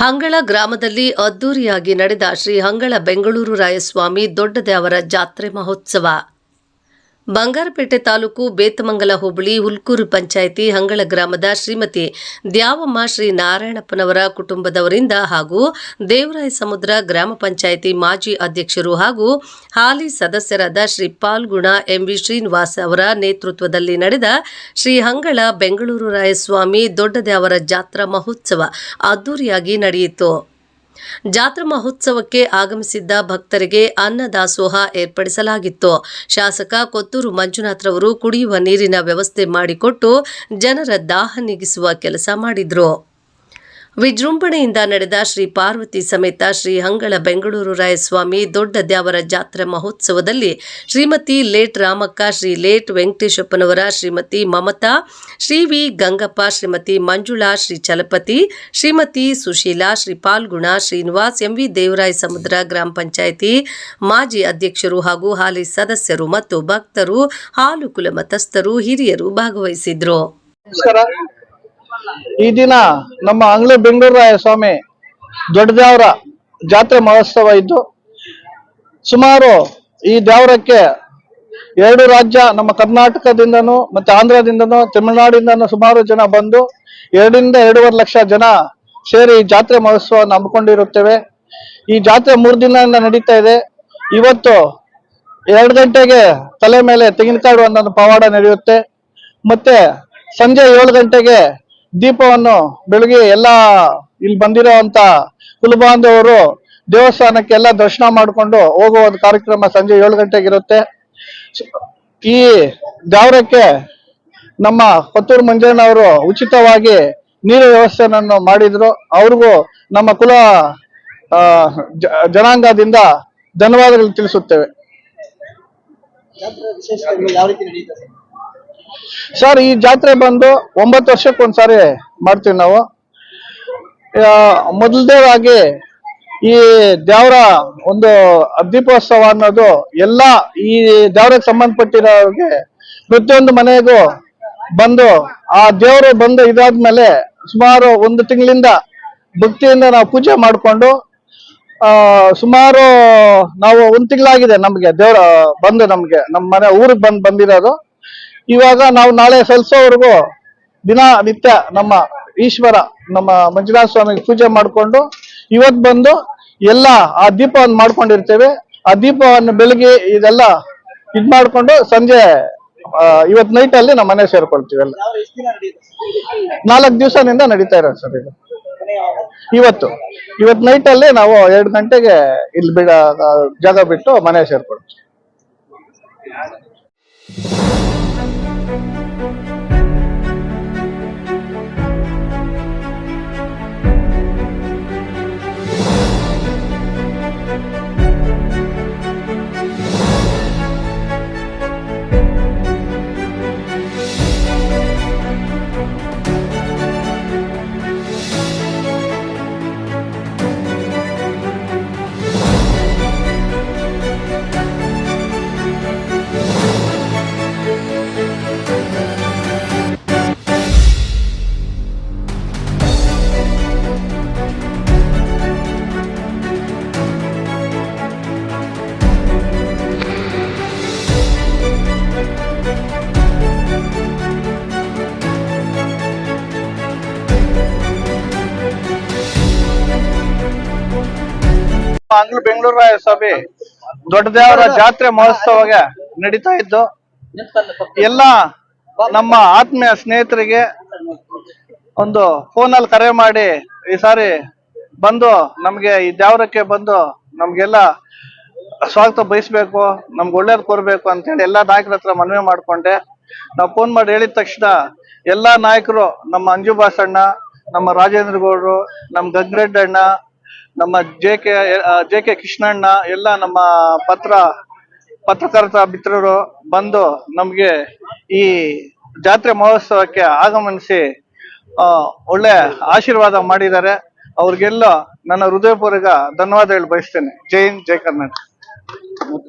ಹಂಗಳ ಗ್ರಾಮದಲ್ಲಿ ಅದ್ದೂರಿಯಾಗಿ ನಡೆದ ಶ್ರೀ ಹಂಗಳ ಬೆಂಗಳೂರು ರಾಯಸ್ವಾಮಿ ದೊಡ್ಡದೇವರ ಜಾತ್ರೆ ಮಹೋತ್ಸವ. ಬಂಗಾರಪೇಟೆ ತಾಲೂಕು ಬೇತಮಂಗಲ ಹೋಬಳಿ ಹುಲ್ಕೂರು ಪಂಚಾಯಿತಿ ಹಂಗಳ ಗ್ರಾಮದ ಶ್ರೀಮತಿ ದ್ಯಾವಮ್ಮ ಶ್ರೀ ನಾರಾಯಣಪ್ಪನವರ ಕುಟುಂಬದವರಿಂದ ಹಾಗೂ ದೇವರಾಯ ಸಮುದ್ರ ಗ್ರಾಮ ಪಂಚಾಯಿತಿ ಮಾಜಿ ಅಧ್ಯಕ್ಷರು ಹಾಗೂ ಹಾಲಿ ಸದಸ್ಯರಾದ ಶ್ರೀ ಪಾಲ್ಗುಣ ಎಂವಿ ಶ್ರೀನಿವಾಸ್ ಅವರ ನೇತೃತ್ವದಲ್ಲಿ ನಡೆದ ಶ್ರೀ ಹಂಗಳ ಬೆಂಗಳೂರು ರಾಯಸ್ವಾಮಿ ದೊಡ್ಡದೇವರ ಜಾತ್ರಾ ಮಹೋತ್ಸವ ಅದ್ದೂರಿಯಾಗಿ ನಡೆಯಿತು. ಜಾತ್ರಾ ಮಹೋತ್ಸವಕ್ಕೆ ಆಗಮಿಸಿದ್ದ ಭಕ್ತರಿಗೆ ಅನ್ನದಾಸೋಹ ಏರ್ಪಡಿಸಲಾಗಿತ್ತು. ಶಾಸಕ ಕೊತ್ತೂರು ಮಂಜುನಾಥ್ರವರು ಕುಡಿಯುವ ನೀರಿನ ವ್ಯವಸ್ಥೆ ಮಾಡಿಕೊಟ್ಟು ಜನರ ದಾಹ ನೀಗಿಸುವ ಕೆಲಸ ಮಾಡಿದ್ರು. ವಿಜೃಂಭಣೆಯಿಂದ ನಡೆದ ಶ್ರೀ ಪಾರ್ವತಿ ಸಮೇತ ಶ್ರೀ ಹಂಗಳ ಬೆಂಗಳೂರು ರಾಯಸ್ವಾಮಿ ದೊಡ್ಡ ದ್ಯಾವರ ಜಾತ್ರೆ ಮಹೋತ್ಸವದಲ್ಲಿ ಶ್ರೀಮತಿ ಲೇಟ್ ರಾಮಕ್ಕ, ಶ್ರೀ ಲೇಟ್ ವೆಂಕಟೇಶಪ್ಪನವರ ಶ್ರೀಮತಿ ಮಮತಾ, ಶ್ರೀ ವಿ ಗಂಗಪ್ಪ, ಶ್ರೀಮತಿ ಮಂಜುಳಾ, ಶ್ರೀ ಚಲಪತಿ, ಶ್ರೀಮತಿ ಸುಶೀಲಾ, ಶ್ರೀ ಪಾಲ್ಗುಣ, ಶ್ರೀನಿವಾಸ್ ಎಂವಿ ದೇವರಾಯ ಸಮುದ್ರ ಗ್ರಾಮ ಪಂಚಾಯಿತಿ ಮಾಜಿ ಅಧ್ಯಕ್ಷರು ಹಾಗೂ ಹಾಲಿ ಸದಸ್ಯರು ಮತ್ತು ಭಕ್ತರು, ಹಾಲು ಕುಲ ಮತಸ್ಥರು ಹಿರಿಯರು ಭಾಗವಹಿಸಿದ್ರು. ಈ ದಿನ ನಮ್ಮ ಆಂಗ್ಲ ಬೆಂಗಳೂರಾಯ ಸ್ವಾಮಿ ದೊಡ್ಡ ದೇವರ ಜಾತ್ರೆ ಮಹೋತ್ಸವ ಇದ್ದು ಸುಮಾರು ಈ ದೇವರಕ್ಕೆ ಎರಡು ರಾಜ್ಯ ನಮ್ಮ ಕರ್ನಾಟಕದಿಂದನೂ ಮತ್ತೆ ಆಂಧ್ರದಿಂದನೂ ತಮಿಳುನಾಡಿಂದನೂ ಸುಮಾರು ಜನ ಬಂದು ಎರಡರಿಂದ ಎರಡೂವರೆ ಲಕ್ಷ ಜನ ಸೇರಿ ಈ ಜಾತ್ರೆ ಮಹೋತ್ಸವವನ್ನು ಹಮ್ಮಿಕೊಂಡಿರುತ್ತೇವೆ. ಈ ಜಾತ್ರೆ ಮೂರು ದಿನದಿಂದ ನಡೀತಾ ಇದೆ. ಇವತ್ತು ಎರಡು ಗಂಟೆಗೆ ತಲೆ ಮೇಲೆ ತೆಂಗಿನಕಾಡು ಒಂದೊಂದು ಪವಾಡ ನಡೆಯುತ್ತೆ. ಮತ್ತೆ ಸಂಜೆ ಏಳು ಗಂಟೆಗೆ ದೀಪವನ್ನು ಬೆಳಗ್ಗೆ ಎಲ್ಲ ಇಲ್ಲಿ ಬಂದಿರುವಂತ ಕುಲಬಾಂಧವರು ದೇವಸ್ಥಾನಕ್ಕೆಲ್ಲ ದರ್ಶನ ಮಾಡಿಕೊಂಡು ಹೋಗುವ ಒಂದು ಕಾರ್ಯಕ್ರಮ ಸಂಜೆ ಏಳು ಗಂಟೆಗೆ ಇರುತ್ತೆ ಈ ದಾವರಕ್ಕೆ ನಮ್ಮ ಕೊತ್ತೂರು ಮಂಜಣ್ಣವರು ಉಚಿತವಾಗಿ ನೀರು ವ್ಯವಸ್ಥೆಯನ್ನು ಮಾಡಿದ್ರು. ಅವ್ರಿಗೂ ನಮ್ಮ ಕುಲ ಜನಾಂಗದಿಂದ ಧನ್ಯವಾದಗಳು ತಿಳಿಸುತ್ತೇವೆ. ಸರ್? ಈ ಜಾತ್ರೆ ಬಂದು ಒಂಬತ್ತು ವರ್ಷಕ್ಕೆ ಒಂದ್ಸಾರಿ ಮಾಡ್ತೀವಿ ನಾವು ಮೊದಲದೇವಾಗಿ ಈ ದೇವರ ಒಂದು ದೀಪೋತ್ಸವ ಅನ್ನೋದು ಎಲ್ಲ ಈ ದೇವರಿಗೆ ಸಂಬಂಧಪಟ್ಟಿರೋರಿಗೆ ಪ್ರತಿಯೊಂದು ಮನೆಗೂ ಬಂದು ಆ ದೇವರು ಬಂದು ಇದಾದ್ಮೇಲೆ ಸುಮಾರು ಒಂದು ತಿಂಗಳಿಂದ ಭಕ್ತಿಯಿಂದ ನಾವು ಪೂಜೆ ಮಾಡಿಕೊಂಡು ಸುಮಾರು ನಾವು ಒಂದು ತಿಂಗಳಾಗಿದೆ ನಮಗೆ ದೇವರ ಬಂದು ನಮಗೆ, ನಮ್ಮ ಮನೆ ಊರಿಗೆ ಬಂದು ಬಂದಿರೋದು ಇವಾಗ ನಾವು ನಾಳೆ ಸಲ್ಸೋವರೆಗೂ ದಿನ ನಿತ್ಯ ನಮ್ಮ ಈಶ್ವರ ನಮ್ಮ ಮಂಜುನಾಥ ಸ್ವಾಮಿಗೆ ಪೂಜೆ ಮಾಡಿಕೊಂಡು ಇವತ್ತು ಬಂದು ಎಲ್ಲ ಆ ದೀಪವನ್ನು ಮಾಡ್ಕೊಂಡಿರ್ತೇವೆ. ಆ ದೀಪವನ್ನು ಬೆಳಗ್ಗೆ ಇದೆಲ್ಲ ಇದ್ ಮಾಡ್ಕೊಂಡು ಸಂಜೆ ಇವತ್ತು ಇವತ್ ನೈಟ್ ಅಲ್ಲಿ ನಮ್ಮ ಮನೆ ಸೇರ್ಕೊಳ್ತೀವಿ ಎಲ್ಲ? ನಾಲ್ಕು ದಿವಸದಿಂದ ನಡೀತಾ ಇರೋದು ಸರ್ ಇದು. ಇವತ್ತು ಇವತ್ತು. ಇವತ್ ನೈಟ್ ಅಲ್ಲಿ ನಾವು ಎರಡು ಗಂಟೆಗೆ ಇಲ್ಲಿ ಬಿಡ ಜಾಗ ಬಿಟ್ಟು ಮನೆ ಸೇರ್ಕೊಳ್ತೀವಿ. ಅಂಗ್ಳು ಬೆಂಗಳೂರು ದೊಡ್ಡ ದೇವರ ಜಾತ್ರೆ ಮಹೋತ್ಸವಾಗ ನಡೀತಾ ಇದ್ದು, ಎಲ್ಲ ನಮ್ಮ ಆತ್ಮೀಯ ಸ್ನೇಹಿತರಿಗೆ ಒಂದು ಫೋನಲ್ಲಿ ಕರೆ ಮಾಡಿ ಈ ಸಾರಿ ಬಂದು ನಮ್ಗೆ ಈ ದೇವರಕ್ಕೆ ಬಂದು ನಮ್ಗೆಲ್ಲ ಸ್ವಾಗತ ಬಯಸ್ಬೇಕು, ನಮ್ಗೆ ಒಳ್ಳೇದ್ ಕೋರ್ಬೇಕು ಅಂತ ಹೇಳಿ ಎಲ್ಲಾ ನಾಯಕರ ಹತ್ರ ಮನವಿ ಮಾಡ್ಕೊಂಡೆ. ನಾವು ಫೋನ್ ಮಾಡಿ ಹೇಳಿದ ತಕ್ಷಣ ಎಲ್ಲಾ ನಾಯಕರು ನಮ್ಮ ಅಂಜು ಬಾಸಣ್ಣ ನಮ್ಮ ರಾಜೇಂದ್ರ ಗೌಡ್ರು, ನಮ್ಮ ಗಗ್ರೆಡ್ಡಣ್ಣ ನಮ್ಮ ಜೆ ಕೆ ಜೆ ಕೆ ಕೃಷ್ಣಣ್ಣ ಎಲ್ಲ ನಮ್ಮ ಪತ್ರ, ಪತ್ರಕರ್ತ ಮಿತ್ರರು ಬಂದು ನಮಗೆ ಈ ಜಾತ್ರೆ ಮಹೋತ್ಸವಕ್ಕೆ ಆಗಮನಿಸಿ ಒಳ್ಳೆ ಆಶೀರ್ವಾದ ಮಾಡಿದ್ದಾರೆ. ಅವ್ರಿಗೆಲ್ಲ ನನ್ನ ಹೃದಯಪೂರ್ವಕ ಧನ್ಯವಾದಗಳು ಬಯಸ್ತೇನೆ. ಜೈ ಹಿಂದ್, ಜೈ ಕರ್ನಾಟಕ.